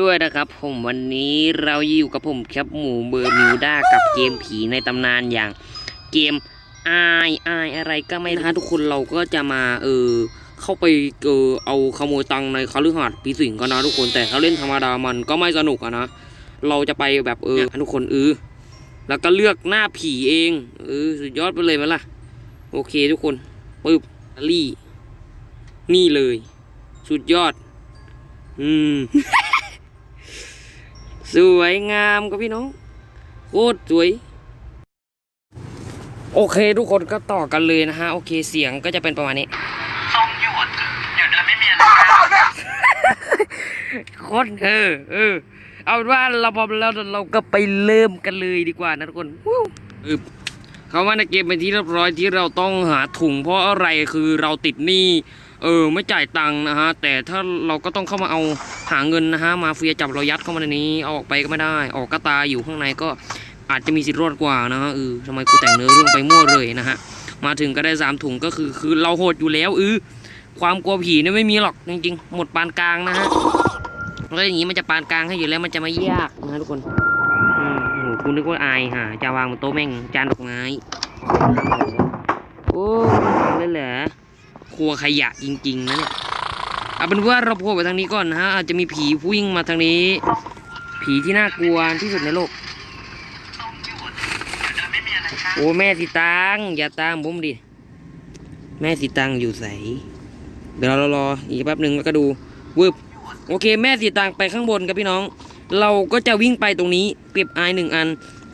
ด้วยนะครับผมวันนี้เราอยู่กับผมแคปหมูเบอร์มิวด้ากับเกมผีในตำนานอย่างเกมอายอายอะไรก็ไม่นะทุกคนเราก็จะมาเออเข้าไปเออเอาขโมยตังในคฤหาสน์ผีสิงกันนะทุกคนแต่เขาเล่นธรรมดามันก็ไม่สนุกอะนะเราจะไปแบบเออทุกคนเออแล้วก็เลือกหน้าผีเองเออสุดยอดไปเลยไหมล่ะโอเคทุกคนปึ๊บลี่ นี่เลย สุดยอด อืม สวยงามครับพี่น้องโคตรสวย โอเคทุกคนก็ต่อกันเลยนะฮะ โอเคเสียงก็จะเป็นประมาณนี้ส้มหยวดหยุดแล้วไม่มีอะไรกันโคตรเออเออเอาเป็นว่าเราพร้อมแล้วเราก็ไปเริ่มกันเลยดีกว่านะทุกคนวู้อึบเขาว่าในเกมเป็นที่เรียบร้อยที่เราต้องหาถุงเพราะอะไรคือเราติดหนี้ เออไม่จ่ายตังค์นะฮะแต่ถ้าเราก็ต้องเข้ามาเอาหาเงินนะฮะมาเฟียจับเรายัดเข้ามาในนี้เอาออกไปก็ไม่ได้ ออกก็ตายอยู่ข้างในก็อาจจะมีสิทธิ์รอดกว่านะฮะเออทำไมกูแต่งเนื้อเรื่องไปมั่วเลยนะฮะมาถึงก็ได้สามถุงก็คือคือเราโหดอยู่แล้วเออความกลัวผีเนี่ยไม่มีหรอกจริงๆหมดปานกลางนะฮะแล้วอย่างนี้มันจะปานกลางให้อยู่แล้วมันจะไม่ยากนะทุกคนอืมโหคุณนึกว่าอายฮะจะวางบนโต๊ะแม่งจานดอกไม้โอ้มันเลยเหรอ ครัวขยะจริงๆนะเนี่ยเอาเป็นว่าเราโผล่ไปทางนี้ก่อนนะฮะอาจจะมีผีวิ่งมาทางนี้ ผีที่น่ากลัวที่สุดในโลกโอ้แม่สีตังอย่าตามผมดิแม่สีตังอยู่ใสเดี๋ยวเรารออีกแป๊บหนึ่งแล้วก็ดูวืบโอเค แม่สีตังไปข้างบนครับพี่น้อง เราก็จะวิ่งไปตรงนี้เก็บไอหนึ่งอัน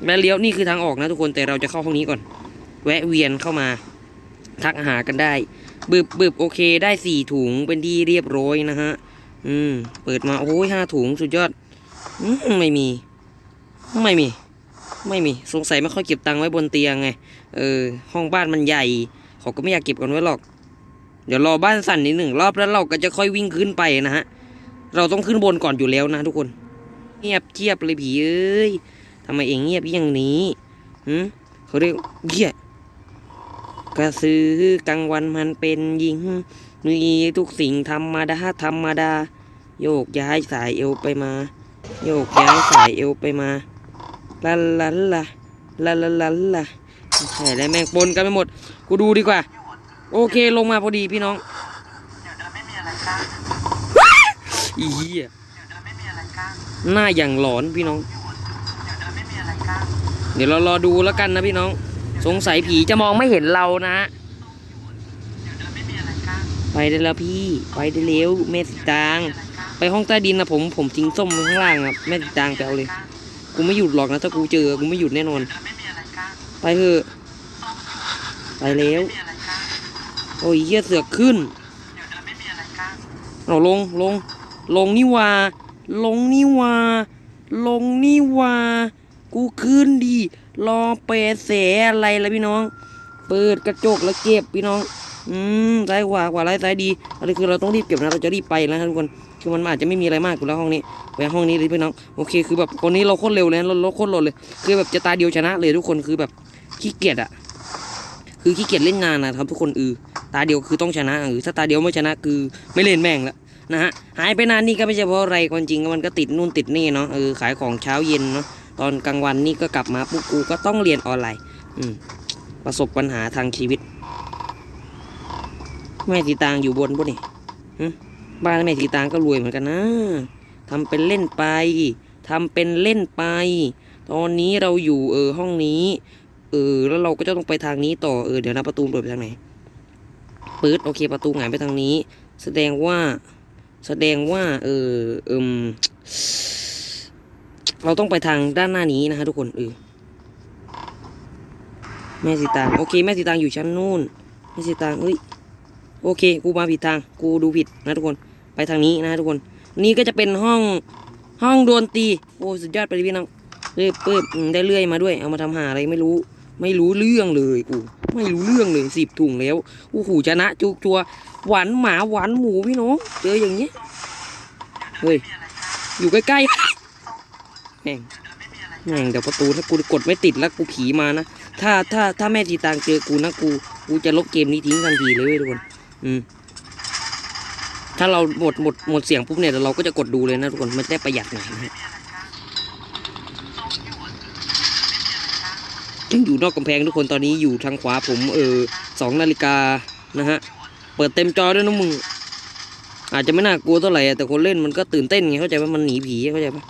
และเลี้ยวนี่คือทางออกนะทุกคนแต่เราจะเข้าห้องนี้ก่อน แวะเวียนเข้ามา ทักหากันได้ บึบบึบโอเคได้สี่ถุงเป็นที่เรียบร้อยนะฮะ อืม เปิดมาโอ้ยห้าถุงสุดยอดอไม่มี ไม่มี ไม่มีสงสัยไม่ค่อยเก็บตังค์ไว้บนเตียงไง เออ ห้องบ้านมันใหญ่เขาก็ไม่อยากเก็บกันไว้หรอก เดี๋ยวรอบ้านสั่นนิดหนึ่งรอบแล้วเราก็จะค่อยวิ่งขึ้นไปนะฮะ เราต้องขึ้นบนก่อนอยู่แล้วนะทุกคน เงียบเจียบเลยผีเอ้ยทำไมเองเงียบอย่างนี้หืมเขาเรียกเหี้ย กระสือกลางวันมันเป็นหญิงมีทุกสิ่งธรรมดาธรรมดา โยกย้ายสายเอวไปมา โยกย้ายสายเอวไปมาลาลาลาลาลาลาลาใช่แล้วแม่งปนกันไปหมด กูดูดีกว่า โอเคลงมาพอดีพี่น้องหยุดแล้วไม่มีอะไรกันอีเหี้ยหยุดแล้วไม่มีอะไรกันหน้าอย่างหลอนพี่น้องหยุดแล้วไม่มีอะไรกันเดี๋ยวเรารอดูแล้วกันนะพี่น้อง สงสัยผีจะมองไม่เห็นเรานะไปได้แล้วพี่ไปได้เร็วแม่สีตางอะไรกันไปห้องใต้ดินนะผมผมทิ้งส้มไว้ข้างล่างครับแม่สีตางไปเอาเลย กูไม่หยุดหรอกนะถ้ากูเจอกูไม่หยุดแน่นอนไม่มีอไปเถอะไปแล้วโอ้ยเหี้ยเสือกขึ้นหยุดแล้วไม่มีอะไรกันเอาลงลงลงนี่ว่าลงนี่ว่าลงนี่ว่า กูขึ้นดี รอเปรเสอะไรละพี่น้อง เปิดกระจกแล้วเก็บพี่น้อง อืมซ้ายขวาขวาไล่ซ้ายดีอันนี้คือเราต้องรีบเก็บนะเราจะรีบไปนะทุกคนคือมันอาจจะไม่มีอะไรมากอยู่แล้วห้องนี้ไปห้องนี้เลยพี่น้องโอเคคือแบบคนนี้เราโคตรเร็วเลยนะเราเราโคตรหลดเลย คือแบบจะตาเดียวชนะเลยทุกคนคือแบบขี้เกียจอะคือขี้เกียจเล่นงานนะครับทุกคนเออตาเดียวคือต้องชนะเออถ้าตาเดียวไม่ชนะคือไม่เล่นแม่งละนะฮะหายไปนานนี่ก็ไม่ใช่เพราะอะไรความจริงมันก็ติดนู่นติดนี่เนาะเออขายของเช้าเย็นเนาะ ตอนกลางวันนี่ก็กลับมาปุ๊บกูก็ต้องเรียนออนไลน์ประสบปัญหาทางชีวิต แม่สีตางอยู่บนปุ่นี่บ้านแม่สีตางก็รวยเหมือนกันนะทำเป็นเล่นไปทำเป็นเล่นไป ตอนนี้เราอยู่เออห้องนี้ เออ แล้วเราก็จะต้องไปทางนี้ต่อเออเดี๋ยวนะประตูเปิดไปทางไหนเปื๊ดโอเคประตูหงายไปทางนี้ แสดงว่า แสดงว่า เออเอิม เราต้องไปทางด้านหน้านี้นะฮะทุกคนเออแม่สีตางโอเค แม่สีตางอยู่ชั้นนู่นแม่สีตางเอ้ยโอเค กูมาผิดทาง กูดูผิดนะทุกคนไปทางนี้นะทุกคน นี่ก็จะเป็นห้องห้องโดนตีโอ้สุดยอดไปเลยพี่น้องเรื่อยเปิบอืมได้เลื่อยมาด้วย เอามาทำหาอะไรไม่รู้ ไม่รู้เรื่องเลยกูไม่รู้เรื่องเลยสิบถุงแล้วโอ้โหชนะจุกจัวหวานหมาหวานหมูพี่น้องเจออย่างเงี้ยเฮ้ยอยู่ใกล้ๆ แม่งแม่งเดี๋ยวประตูถ้ากูกดไม่ติดแล้วกูผีมานะถ้าถ้าถ้าแม่ทีตางเจอกูนะกูกูจะลบเกมนี้ทิ้งทันทีเลยเว้ยทุกคนอืมถ้าเราหมดหมดหมดเสียงปุ๊บเนี่ยเราก็จะกดดูเลยนะทุกคนมันได้ประหยัดหน่อยนะฮะยังอยู่นอกกำแพงทุกคนตอนนี้อยู่ทางขวาผมเออสองนาฬิกานะฮะเปิดเต็มจอด้วยนะมึงอาจจะไม่น่ากลัวเท่าไหร่แต่คนเล่นมันก็ตื่นเต้นไงเข้าใจว่ามันหนีผีเข้าใจปะ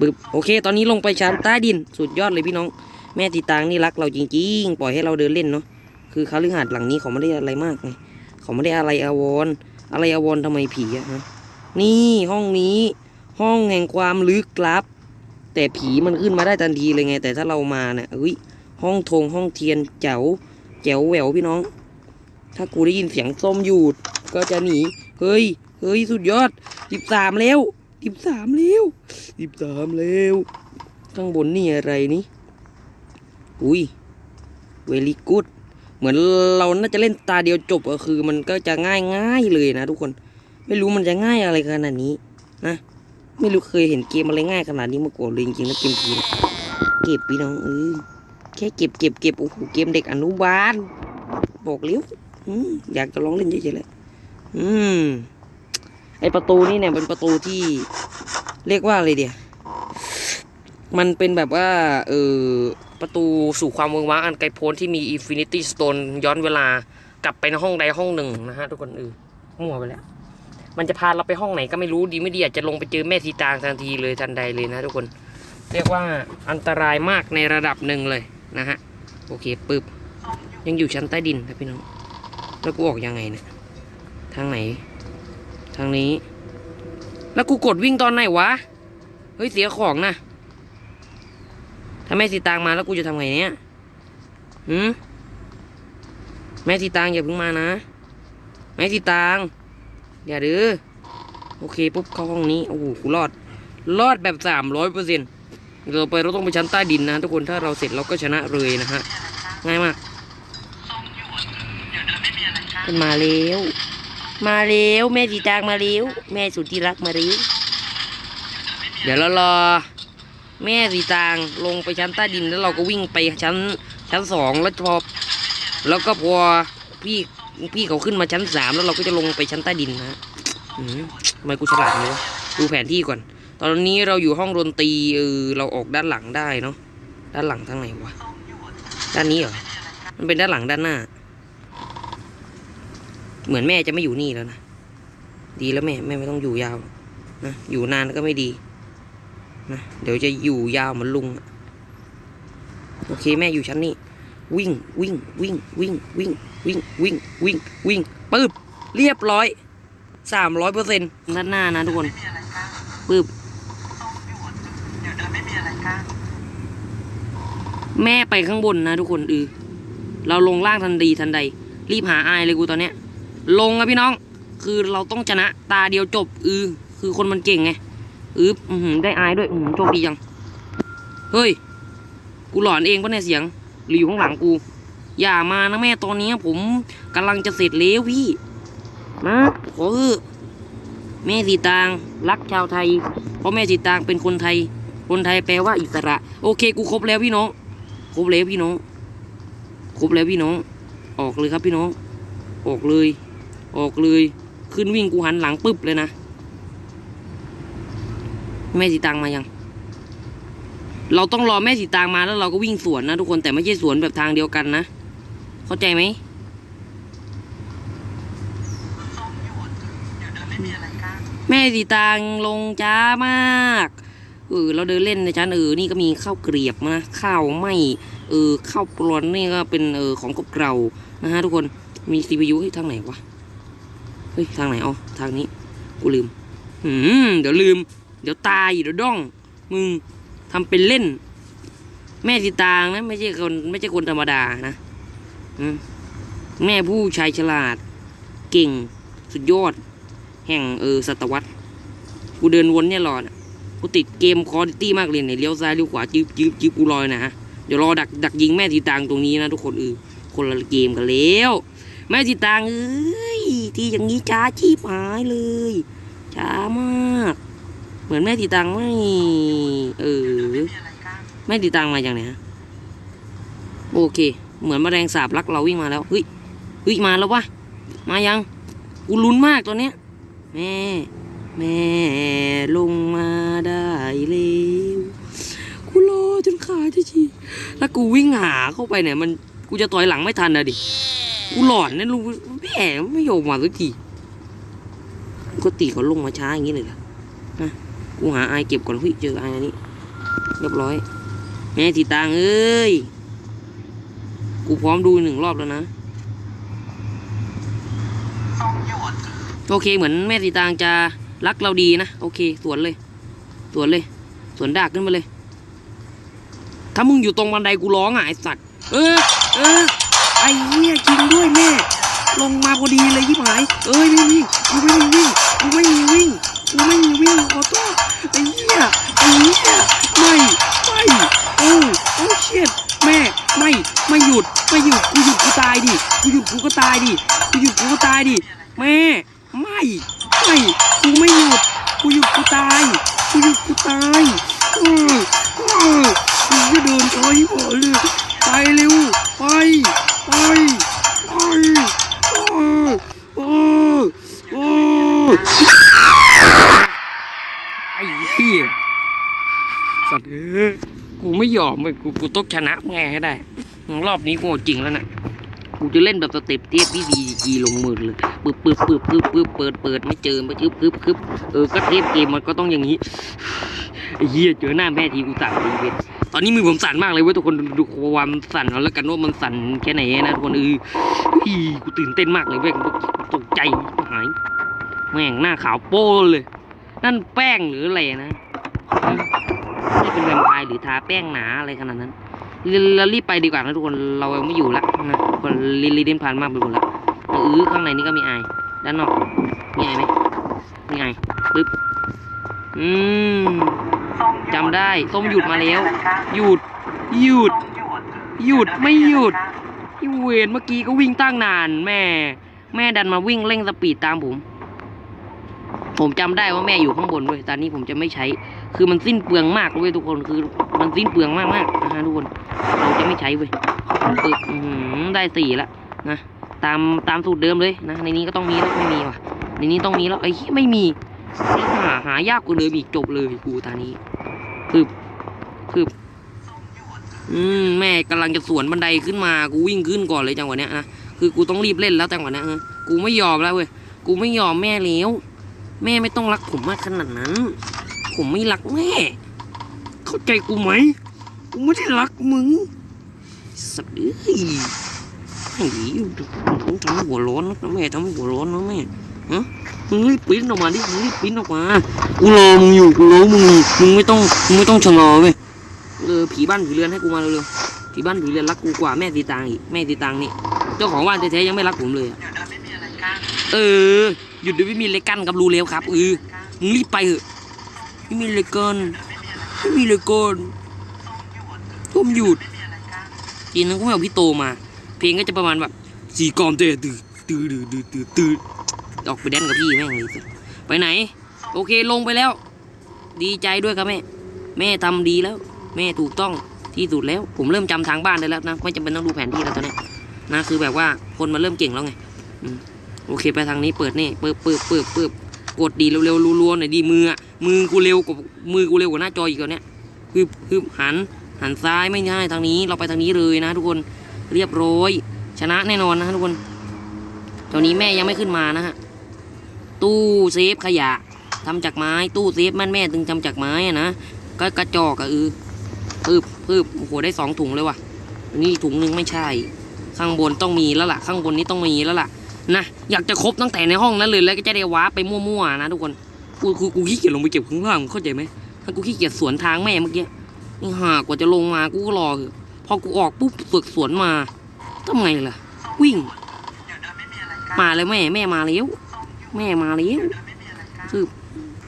บึบโอเค ตอนนี้ลงไปชั้นใต้ดิน สุดยอดเลยพี่น้อง แม่ตีตางนี่รักเราจริงๆ ปล่อยให้เราเดินเล่นเนาะ คือคาลือหาดหลังนี้เขาไม่ได้อะไรมากไงเขาไม่ได้อะไรอาวรอะไรอาวรณ์ทำไมผีอะฮะ นี่ห้องนี้ ห้องแห่งความลึกลับ แต่ผีมันขึ้นมาได้ทันทีเลยไง แต่ถ้าเรามาเนี่ยเอ้ย ห้องธงห้องเทียนแจ๋วแจ๋วแหววพี่น้อง ถ้ากูได้ยินเสียงส้มหยุดก็จะหนี เฮ้ย เฮ้ย สุดยอดสิบสามแล้ว สิบสามแล้วสิบสามแล้วข้างบนนี่อะไรนี่ อุ้ยเวลี่กูดเหมือนเราน่าจะเล่นตาเดียวจบก็คือ มันก็จะง่ายง่ายเลยนะทุกคน ไม่รู้มันจะง่ายอะไรขนาดนี้นะ ไม่รู้เคยเห็นเกมอะไรง่ายขนาดนี้มาก่อนเลยจริงๆนะเกมผีเก็บพี่น้องเออแค่เก็บเก็บเก็บโอ้โหเกมเด็กอนุบาลบอกเลี้ยวอืมอยากจะลองเล่นเฉยๆแหละอืม ไอประตูนี่เนี่ยเป็นประตูที่เรียกว่าอะไรเดียมันเป็นแบบว่าเออประตูสู่ความเมืองว้างอันไกลโพ้นที่มี Infinity Stone ย้อนเวลากลับไปในห้องใดห้องหนึ่งนะฮะทุกคนเออมั่วไปแล้ว มันจะพาเราไปห้องไหนก็ไม่รู้ดีไม่ดีอาจจะลงไปเจอแม่สีตางทันทีเลยทันใดเลยนะทุกคน เรียกว่าอันตรายมากในระดับหนึ่งเลยนะฮะโอเคปึ๊บยังอยู่ชั้นใต้ดินครับพี่น้องแล้วกูออกยังไงเนี่ยทางไหน ทางนี้ แล้วกูกดวิ่งตอนไหนวะ เฮ้ยเสียของนะถ้าแม่สีตางมาแล้วกูจะทำไงเนี่ยหืมแม่สีตางอย่าเพิ่งมานะ แม่สีตางอย่าดื้อโอเคปุ๊บเข้าห้องนี้ โอ้โหกูรอด รอดแบบสามร้อยเปอร์เซ็นต์เราไปเราต้องไปชั้นใต้ดินนะทุกคน ถ้าเราเสร็จเราก็ชนะเลยนะฮะ ง่ายมาก ขึ้นมาเร็ว มาเร็วแม่สีตางมาเร็วแม่สุดที่รักมาเร็วเดี๋ยวเรารอ แม่สีตางลงไปชั้นใต้ดินแล้วเราก็วิ่งไปชั้นชั้นสองแล้วพอแล้วก็พอพี่พี่เขาขึ้นมาชั้นสามแล้วเราก็จะลงไปชั้นใต้ดินนะทำไมกูฉลาดเลยวะดูแผนที่ก่อน ตอนนี้เราอยู่ห้องดนตรีเออเราออกด้านหลังได้เนาะด้านหลังทางไหนวะด้านนี้เหรอมันเป็นด้านหลังด้านหน้า เหมือนแม่จะไม่อยู่นี่แล้วนะ ดีแล้วแม่แม่ไม่ต้องอยู่ยาวนะ อยู่นานก็ไม่ดีนะ เดี๋ยวจะอยู่ยาวเหมือนลุง โอเคแม่อยู่ชั้นนี้ วิ่งวิ่งวิ่งวิ่งวิ่งวิ่งวิ่งวิ่งวิ่งปึ๊บเรียบร้อยสามร้อยเปอร์เซ็นต์ด้านหน้านะทุกคนปึ๊บแม่ไปข้างบนนะทุกคนเออเราลงล่างทันทีทันใด รีบหาอายเลยกูตอนเนี้ย ลงอะพี่น้อง คือเราต้องชนะตาเดียวจบเออคือคนมันเก่งไงอืออือได้อายด้วยอือหือโชคดีจัง เฮ้ย กูหลอนเองปะเนี่ยเสียง หรืออยู่ข้างหลังกู อย่ามานะแม่ตอนนี้ผมกำลังจะเสร็จแล้วพี่นะขอแม่สีตางรักชาวไทย เพราะแม่สีตางเป็นคนไทย คนไทยแปลว่าอิสระ โอเค กูครบแล้วพี่น้อง ครบแล้วพี่น้อง ครบแล้วพี่น้อง ออกเลยครับพี่น้อง ออกเลย ออกเลย ขึ้นวิ่งกูหันหลังปึ๊บเลยนะ แม่สีตางมายัง เราต้องรอแม่สีตางมาแล้วเราก็วิ่งสวนนะทุกคนแต่ไม่ใช่สวนแบบทางเดียวกันนะ เข้าใจไหมแม่สีตางลงช้ามากเออเราเดินเล่นในชั้นเออนี่ก็มีข้าวเกรียบนะข้าวไหมเออข้าวปลอนนี่ก็เป็นเออของกบเกรานะฮะทุกคนมี CPU ให้ทางไหนวะ เฮ้ยทางไหนอ๋อทางนี้กูลืมหืมเดี๋ยวลืม เดี๋ยวตายเดี๋ยวด้อง มึงทำเป็นเล่น แม่สีตางนะไม่ใช่คนไม่ใช่คนธรรมดานะอแม่ผู้ชายฉลาด เก่ง สุดยอด แห่งเออศตวรรษกูเดินวนเนี่ยรอนะกูติดเกมคอร์ดิตี้มากเลยเนี่ยเลี้ยวซ้ายเลี้ยวขวาจิ๊บจิ๊บจิ๊บกูรอยนะฮะเดี๋ยวรอดักดักยิงแม่ทีตางตรงนี้นะทุกคนเออคนละเกมกันแล้ว แม่ทีตางเอ้ยทีอย่างนี้ช้าชีพหายเลย ช้ามาก เหมือนแม่ทีตางไม่ เออไม่มีอะไรกั้นแม่ทีตางมาจากไหนฮะโอเค เหมือนแมลงสาบรักเราวิ่งมาแล้วเฮ้ยเฮ้ยมาแล้ววะมายังกูลุ้นมากตอนเนี้ยแม่ แม่ลงมาได้แล้วกูรอจนขาจะฉีกถ้ากูวิ่งหาเข้าไปเนี่ยมันกูจะต่อยหลังไม่ทันนะดิ กูหลอนนะลุงแม่ไม่ยอมมาสักทีปกติเขาลงมาช้าอย่างนี้เลยเหรอนะกูหาไอเก็บก่อนเฮ้ยเจอไอายอันนี้เรียบร้อย แม่สีตางเอ้ย กูพร้อมดูหนึ่งรอบแล้วนะโอเคเหมือนแม่สีตางจะรักเราดีนะ โอเค สวนเลย สวนเลย สวนดากขึ้นมาเลย ถ้ามึงอยู่ตรงบันไดกูร้องอะไอสัตว์ เออ เออ ไอ้เหี้ยจริงด้วยแม่ ลงมาพอดีเลยยี่หาย เอ้ยไม่มีกูไม่มีวิ่งกูไม่มีวิ่งกูไม่มีวิ่งขอโทษไอ้เหี้ยไอ้เหี้ยไม่ไม่โอ้โอ้เชิดแม่ไม่ไม่หยุดไม่หยุดกูหยุดกูตายดิกูหยุดกูก็ตายดิกูหยุดกูก็ตายดิแม่ไม่ไม่กูไม่หยุดกูหยุดกูตายกูหยุดกูตายออเออ ไม่กูกูต้องชนะแม่ให้ได้ รอบนี้กูจริงแล้วนะกูจะเล่นแบบสเต็ปเทปพี่ดีจีลงมือเลยปึ๊บปึ๊บปึ๊บปึ๊บปึ๊บเปิดเปิดไม่เจอไมาปึ๊บปึ๊บปึ๊บเออก็เทปเกมมันก็ต้องอย่างนี้เหี้ยเจอหน้าแม่ทีกูสั่นเลยเว้ยตอนนี้มือผมสั่นมากเลยเว้ยทุกคนดูความสั่นแล้วกันว่ามันสั่นแค่ไหนนะทุกคนเอออีกูตื่นเต้นมากเลยเว้ยกูตกใจหายแม่งหน้าขาวโป้เลย นั่นแป้งหรืออะไรนะ นี่เป็นแวมไพร์หรือทาแป้งหนาอะไรขนาดนั้นเรารีบไปดีกว่านะทุกคนเราไม่อยู่ละนะคนลิลิเดนผ่านมากไปหมดละเออข้างในนี่ก็มีไอด้านนอกมีไอไหมมีไอปึ๊บอืมจำได้ส้มหยุดมาแล้ว หยุด หยุด หยุดหยุดไม่หยุดพี่เวนเมื่อกี้ก็วิ่งตั้งนาน แม่ แม่ดันมาวิ่งเร่งสปีดตามผม ผมจำได้ว่าแม่อยู่ข้างบนเว้ยตอนนี้ผมจะไม่ใช้ คือมันสิ้นเปลืองมากเว้ยทุกคนคือมันสิ้นเปลืองมากมากนะฮะทุกคน เราจะไม่ใช้เว้ยปึ๊บอื้อได้สี่ละนะตามตามสูตรเดิมเลยนะในนี้ก็ต้องมีแล้วไม่มีว่ะในนี้ต้องมีแล้วไอ้เหี้ยไม่มีหาหายากกว่าเดิมอีกจบเลยกูตอนนี้ปึ๊บปึ๊บอืมแม่กำลังจะสวนบันไดขึ้นมากูวิ่งขึ้นก่อนเลยจังหวะเนี้ยนะคือกูต้องรีบเล่นแล้วจังหวะเนี้ยนะกูไม่ยอมแล้วเว้ยกูไม่ยอมแม่แล้วแม่ไม่ต้องรักผมมากขนาดนั้น ผมไม่รักแม่ เข้าใจกูไหม กูไม่ได้รักมึง สัตว์เอ้ยไอ้ต้องทำให้หัวร้อนนะแม่ทำให้หัวร้อนนะแม่ฮะมึงรีบปริ้นออกมาดิมึงรีบปริ้นออกมา กูรอมึงอยู่ กูรอมึงอยู่มึงไม่ต้อง มึงไม่ต้องชะลอเว้ย เออ ผีบ้านผีเรือนให้กูมาเร็วๆ ผีบ้านผีเรือนรักกูกว่าแม่ตีตังอีก แม่ตีตังนี่ เจ้าของบ้านแท้ๆยังไม่รักผมเลยอะเดี๋ยวเดินไม่มีอะไรกั้นเออ หยุดด้วยไม่มีเหล็กกั้นกับรูเร็วครับเออมึงรีบไปเถอะ ไม่มีเล็กกั้นไม่มีเล็กกั้นต้มหยุดไม่มีอะไรกั้นทีนั้นก็ไม่เอาพี่โตมา เพลงก็จะประมาณแบบสีกอมเตะตื้อตื้อตื้อตื้อตื้อตื้อออกไปแดนกับพี่แม่งเลยไปไหน โอเคลงไปแล้ว ดีใจด้วยครับแม่ แม่ทำดีแล้ว แม่ถูกต้องที่สุดแล้ว ผมเริ่มจำทางบ้านได้แล้วนะ ไม่จำเป็นต้องดูแผนที่แล้วตอนเนี้ยนะคือแบบว่าคนมันเริ่มเก่งแล้วไงโอเคไปทางนี้เปิดนี่เปิดเปิดเปิดเปิด กดดีเร็วๆรัวๆหน่อยดีมืออะมือกูเร็วกว่ามือกูเร็วกว่าหน้าจออีกแล้วเนี่ยฮึบฮึบหัน หันซ้ายไม่ใช่ทางนี้เราไปทางนี้เลยนะ ทุกคนเรียบร้อย ชนะแน่นอนนะทุกคนตอนนี้แม่ยังไม่ขึ้นมานะฮะตู้เซฟขยะทำจากไม้ตู้เซฟแมันแม่ตึงทำจากไม้อะนะก็กระจอกอะเออพึบพึบโอ้โหได้สองถุงเลยว่ะนี่ถุงหนึงไม่ใช่ ข้างบนต้องมีแล้วล่ะ ข้างบนนี้ต้องมีแล้วล่ะ นะอยากจะครบตั้งแต่ในห้องนั้นเลยแล้วก็จะได้ว้าไปมั่วๆนะทุกคนกูกูกูขี้เกียจลงไปเก็บข้างล่างเข้าใจไหมถ้ากูขี้เกียจสวนทางแม่เมื่อกี้นี่หากว่าจะลงมากูก็รอเถอพอกูออกปุ๊บฝึกสวนมาทำไงล่ะ วิ่งม่มีอะไรกั้นมาเลยแม่แม่มาแล้วแม่มาแล้วเดินไม่มีอะไรกั้นคืบ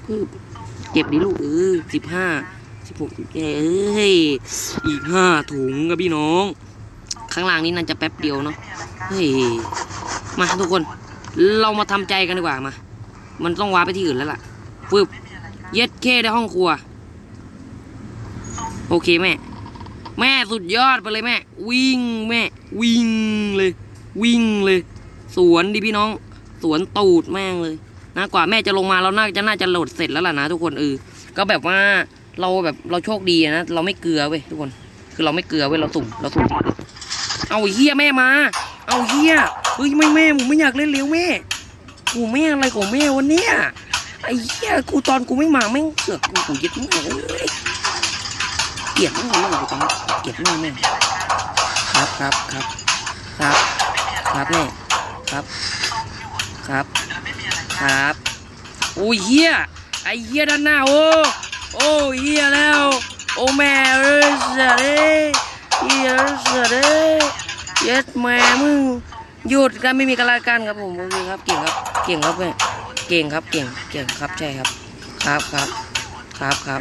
คืบเก็บดิลูกเออสิบห้าสิบหกเอ้ยอีกห้าถุงกับพี่น้อง ข้างล่างนี้น่าจะแป๊บเดียวเนาะเฮ้ย มาทุกคน เรามาทำใจกันดีกว่ามา มันต้องว้าไปที่อื่นแล้วล่ะฟึบเย็ดเคในห้องครัว โอเคแม่ แม่สุดยอดไปเลยแม่ วิ่งแม่ วิ่งเลย วิ่งเลย สวนดิพี่น้อง สวนตูดแม่งเลยนะกว่าแม่จะลงมาเราน่าจะน่าจะโหลดเสร็จแล้วล่ะนะทุกคนเออก็แบบว่าเราแบบเราโชคดีนะเราไม่เกลือเว้ยทุกคน คือเราไม่เกลือเว้ยเราสุ่มเราสุ่มเอาเฮียแม่มา เอาเฮีย เฮ้ยไม่แม่ผมไม่อยากเล่นเร็วแม่กูแม่อะไรของแม่วันเนี้ยไอ้เฮียกูตอนกูไม่มาแม่งเสือกกูกูยึดแม่งเลยเกลียดแม่งเลยตอนนี้เกลียดแม่งแม่งครับครับครับครับ ครับแม่ครับ ครับครับโอ้ยเฮียไอ้เฮียด้านหน้าโอ้โอ้เฮียแล้ว โอ้แม่เอ้ยเสือเอ้ยเฮียเสือเอ้ยเย็ดแม่มึง หยุดกันไม่มีกันละกันครับผมโอเคครับเก่งครับเก่งครับแม่อนเก่งครับเก่งเก่งครับใช่ครับ ครับครับครับครับ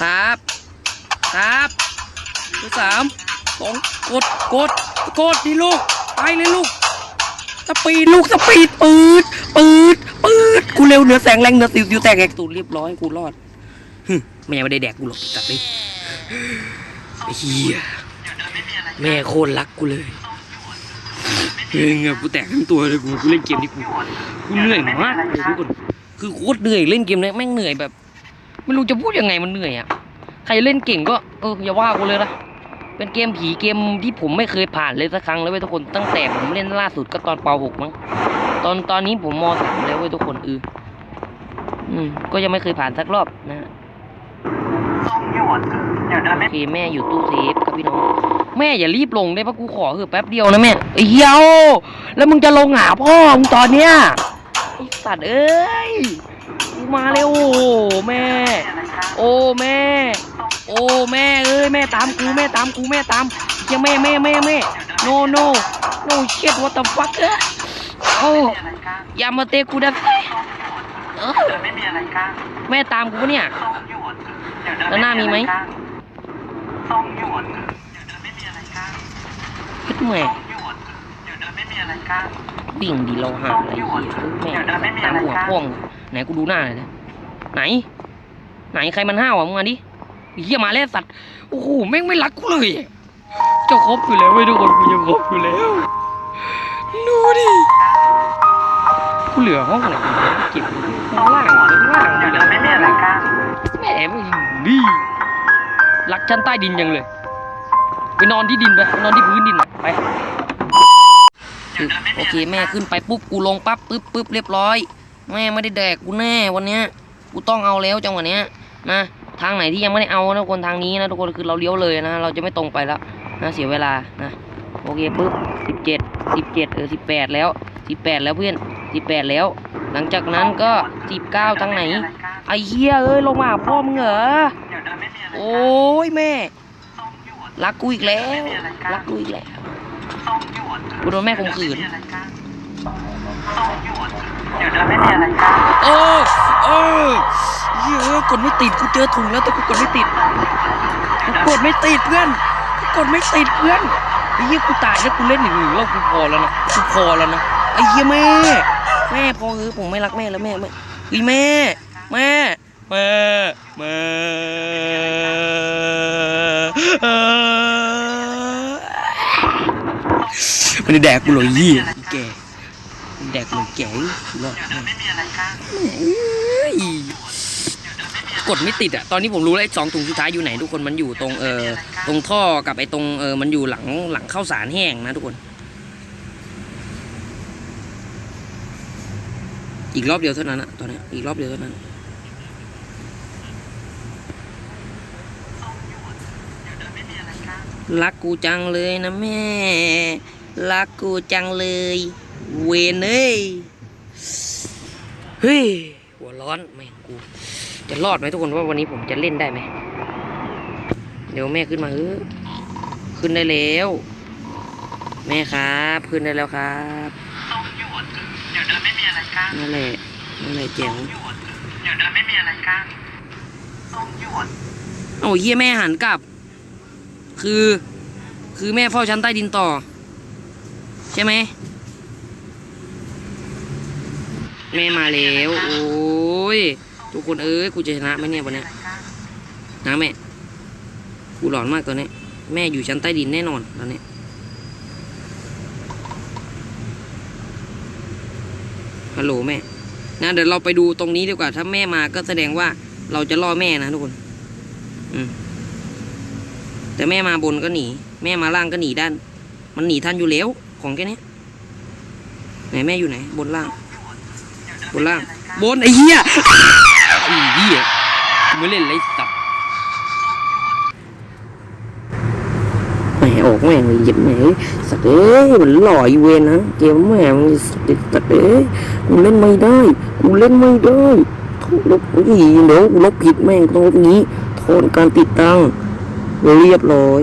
ครับครับทีสามสองกดกดกดดิลูกไปเลยลูกสปีดลูกสปีดปืดปืดปืดกูเร็วเหนือแสงแรงเหนือสิวสิวแตกแหกตูดเรียบร้อยกูรอดหึแม่ไม่ได้แดกกูหรอกจัดเลยไอ้เฮียแม่โคตรรักกูเลย เฮ้ยเงกูแตกทั้งตัวเลยกูกูเล่นเกมนี้กูกูเหนื่อยมากเลยทุกคนคือโคตรเหนื่อยเล่นเกมนี้แม่งเหนื่อยแบบไม่รู้จะพูดยังไงมันเหนื่อยอะใครเล่นเก่งก็เอออย่าว่ากูเลยนะเป็นเกมผีเกมที่ผมไม่เคยผ่านเลยสักครั้งเลยเว้ยทุกคนตั้งแต่ผมเล่นล่าสุดก็ตอนป .6 มั้งตอนตอนนี้ผมม .3 แล้วเว้ยทุกคนเอออืมก็ยังไม่เคยผ่านสักรอบนะฮะต้องหยุดเดี๋ยวเดินโอเคแม่อยู่ตู้เซฟ พี่น้องแม่อย่ารีบลงได้ปะกูขอเถอะแป๊บเดียวนะแม่ไอ้เหี้ยโอ้แล้วมึงจะลงหาพ่อมึงตอนเนี้ยไอ้สัตว์เอ้ยกูมาเร็วโอ้แม่ โอ้แม่ โอ้แม่เอ้ยแม่ตามกูแม่ตามกูแม่ตามเหี้ยังแม่แม่แม่แม่ no no no shit what the fuck เอ้ยโอ้อย่ามาเตะกูนะเออเดินไม่มีอะไรกั้แม่ตามกูปะเนี่ยแล้วหน้ามีไหม ต้องหยุดเดี๋ยวเดินไม่มีอะไรกั้นคิดแม่ต้องหยุดเดี๋ยวเดินไม่มีอะไรกั้นวิ่งดีเราหาอะไรเหี้ยเออแม่ตามหัวพ่วงไหนกูดูหน้าหน่อยนะไหน ไหนใครมันห้าวอะมึงมาดิไอ้เหี้ยมาแล้วสัตว์โอ้โหแม่งไม่รักกูเลยจะครบอยู่แล้วเว้ยทุกคนกูจะครบอยู่แล้วดูดิกูเหลือห้องไหนกูเก็บข้างล่างข้างล่างเดี๋ยวเดินไม่มีอะไรกั้นแหม่ไม่ดีรัก ชั้นใต้ดินยังเลย ไปนอนที่ดินไปไปนอนที่พื้นดินไปโอเคแม่ขึ้นไปปุ๊บกูลงปั๊บปึ๊บปึ๊บเรียบร้อย แม่ไม่ได้แดกกูแน่วันเนี้ยกูต้องเอาแล้วจังหวะเนี้ยนะทางไหนที่ยังไม่ได้เอานะทุกคนทางนี้นะทุกคนคือเราเลี้ยวเลยนะเราจะไม่ตรงไปแล้วนะเสียเวลานะโอเคปุ๊บสิบเจ็ดสิบเจ็ดเออสิบแปดแล้วสิบแปดแล้วเพื่อนสิบแปดแล้ว หลังจากนั้นก็สิบเก้าทางไหนไอ้เหี้ยเอ้ยลงมาหาพ่อมึงเหรอ โอ้ยแม่ต้องหยุดรักกูอีกแล้ว รักกูอีกแล้วต้องหยุดกูโดนแม่ข่มขืนต้องหยุดเดี๋ยวเดินไม่มีอะไรกั้นโอ้โอ้เหี้ยเอ้ยกดไม่ติดกูเจอถุงแล้วแต่กูกดไม่ติดกูกดไม่ติดเพื่อนกูกดไม่ติดเพื่อนไอ้เหี้ยกูตายแล้วกูเล่นอย่างอื่นแล้วกูพอแล้วนะกูพอแล้วนะไอ้เหี้ยแม่ แม่พอเออผมไม่รักแม่แล้วแม่แม่เฮ้ยแม่ แม่แม่แม่ มันได้แดกกูเลยยี่แกมันแดกกูเลยแกรอดเดี๋ยวเดินไม่มีอะไรกั้นเอ้ยกดไม่ติดอะตอนนี้ผมรู้แล้วไอ้สองถุงสุดท้ายอยู่ไหนทุกคนมันอยู่ตรงเออตรงท่อกับไอ้ตรงเออมันอยู่หลังหลังข้าวสารแห้งนะทุกคน อีกรอบเดียวเท่านั้นอะตอนนี้อีกรอบเดียวเท่านั้น รักกูจังเลยนะแม่ รักกูจังเลย เวนเอ้ย เฮ้ย หัวร้อนแม่งกู จะรอดไหมทุกคนว่าวันนี้ผมจะเล่นได้ไหม เดี๋ยวแม่ขึ้นมาเออขึ้นได้แล้ว แม่ครับ ขึ้นได้แล้วครับต้องหยุดเดี๋ยวเดินไม่มีอะไรกั้นนั่นแหละนั่นแหละเจ๋งหยุดเดี๋ยวเดินไม่มีอะไรกั้นต้องหยุดโอ้าเฮียแม่หันกลับ คือ คือแม่เฝ้าชั้นใต้ดินต่อ ใช่ไหมแม่มาแล้วโอ้ยทุกคนเอ้ยกูจะชนะไหมเนี่ยวันนี้นะแม่กูหลอนมากตอนนี้แม่อยู่ชั้นใต้ดินแน่นอนตอนนี้ฮัลโหลแม่นะเดี๋ยวเราไปดูตรงนี้ดีกว่า ถ้าแม่มาก็แสดงว่าเราจะล่อแม่นะทุกคน อืม แต่แม่มาบนก็หนี แม่มาล่างก็หนีด้าน มันหนีทันอยู่แล้วของแค่นี้ไหนแม่อยู่ไหน บนล่าง บนล่าง บนไอ้เหี้ยไอ้เหี้ยกูไม่เล่นไรสับแหมออกแม่งเลยหยิบแหมสัตว์เอ้ยมันหล่ออีเวนนะเกมแม่งสัตว์สัตว์เอ้ยกูเล่นไม่ได้กูเล่นไม่ได้ลบนี่เดี๋ยวกูลบผิดแม่งต้องลบนี้ โทนการติดตั้ง เรียบร้อย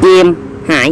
เกมหาย